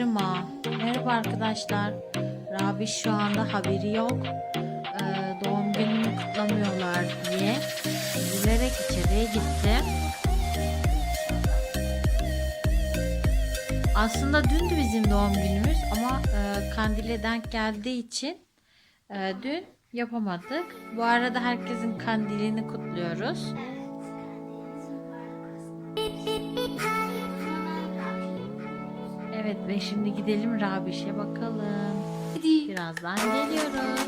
Mirma. Merhaba arkadaşlar. Rabi şu anda haberi yok. Ee, doğum gününü kutlamıyorlar diye. Üzülerek içeriye gitti. Aslında dündü bizim doğum günümüz ama e, kandile denk geldiği için e, dün yapamadık. Bu arada herkesin kandilini kutluyoruz. Evet ve şimdi gidelim Rabiş'e bakalım. Birazdan geliyoruz.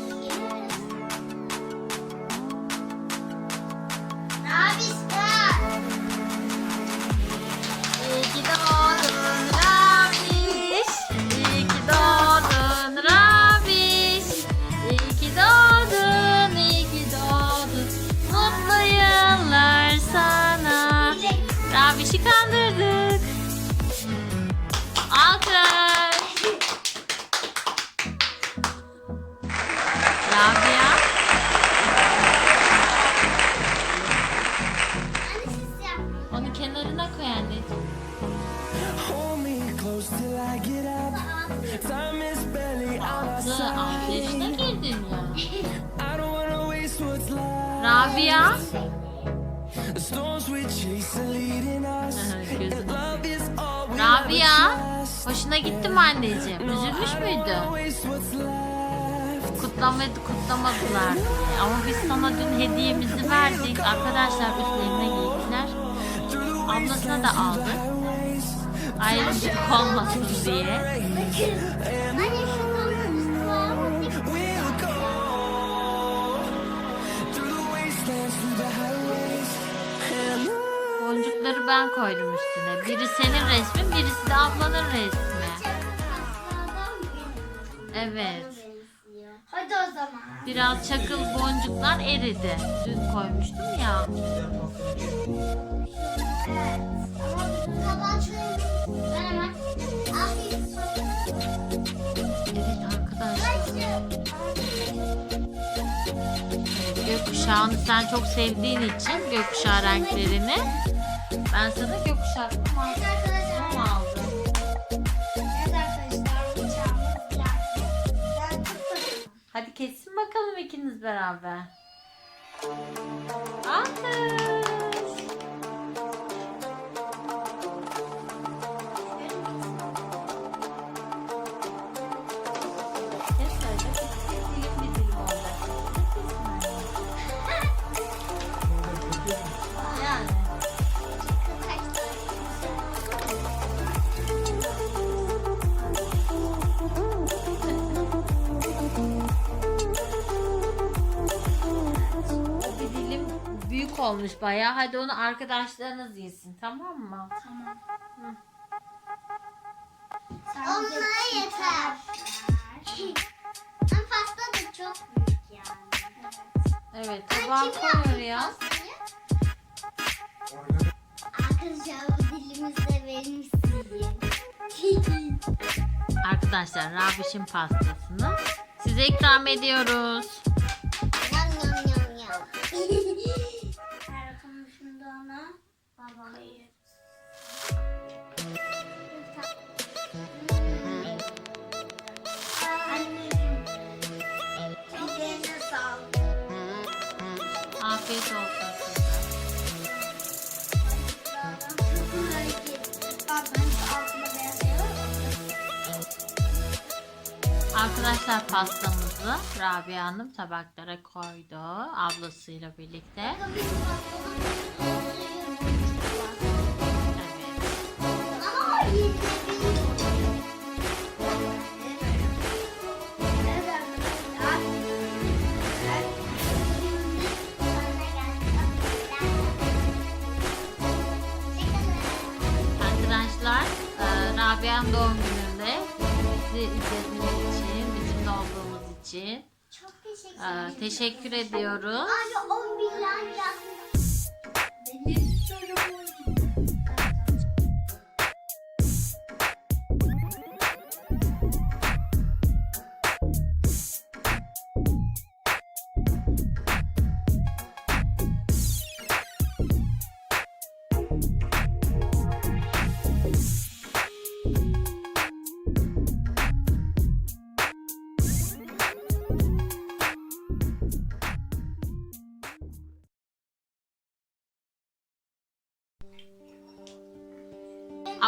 İyi ki doğdun leading us. Gözünü And love is all we Rabia. trust. Hoşuna gitti mi anneciğim? Üzülmüş müydü? Kutlamadı, kutlamadılar. Ama biz sana dün hediyemizi verdik. Arkadaşlar üstlerine giydiler. Ablasına da. Highways. Ayrımcılık olmasın diye. Boncukları ben koydum üstüne. Biri senin resmin, birisi de ablanın resmi. Evet. Hadi o zaman. Biraz çakıl boncuklar eridi. Dün koymuştum ya. Evet. Ama bütün tabakları ben hemen alayım. Evet arkadaşlar. Gökkuşağını sen çok sevdiğin için gökkuşağı renklerini ben sana gökkuşağı Evet. Kesin bakalım ikiniz beraber. Alkış. Olmuş bayağı. Hadi onu arkadaşlarınız yesin tamam mı? Tamam. Hı. Onlara yeter. Ama pasta da çok büyük yani. Evet tabağa kim koy yaptı oraya. pastayı? Arkadaşlar bu dilimizde misin? Arkadaşlar Rabiş'in pastasını size ikram ediyoruz. Yam yam yam yam. Ona. Babama yeriz. Anneciğim. Ellerine sağlık. Afiyet olsun Arkadaşlar pastamızı Rabia Hanım tabaklara koydu ablasıyla birlikte. E, Rabia'nın doğum gününde bizi izlediğiniz için, bizimle olduğumuz için Çok teşekkür e, ederim. teşekkür ediyoruz. Abi 10 bin like.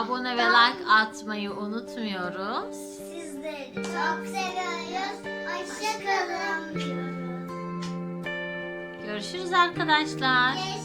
Abone ve like atmayı unutmuyoruz. Sizleri çok seviyoruz. Hoşçakalın. Görüşürüz arkadaşlar. Görüşürüz.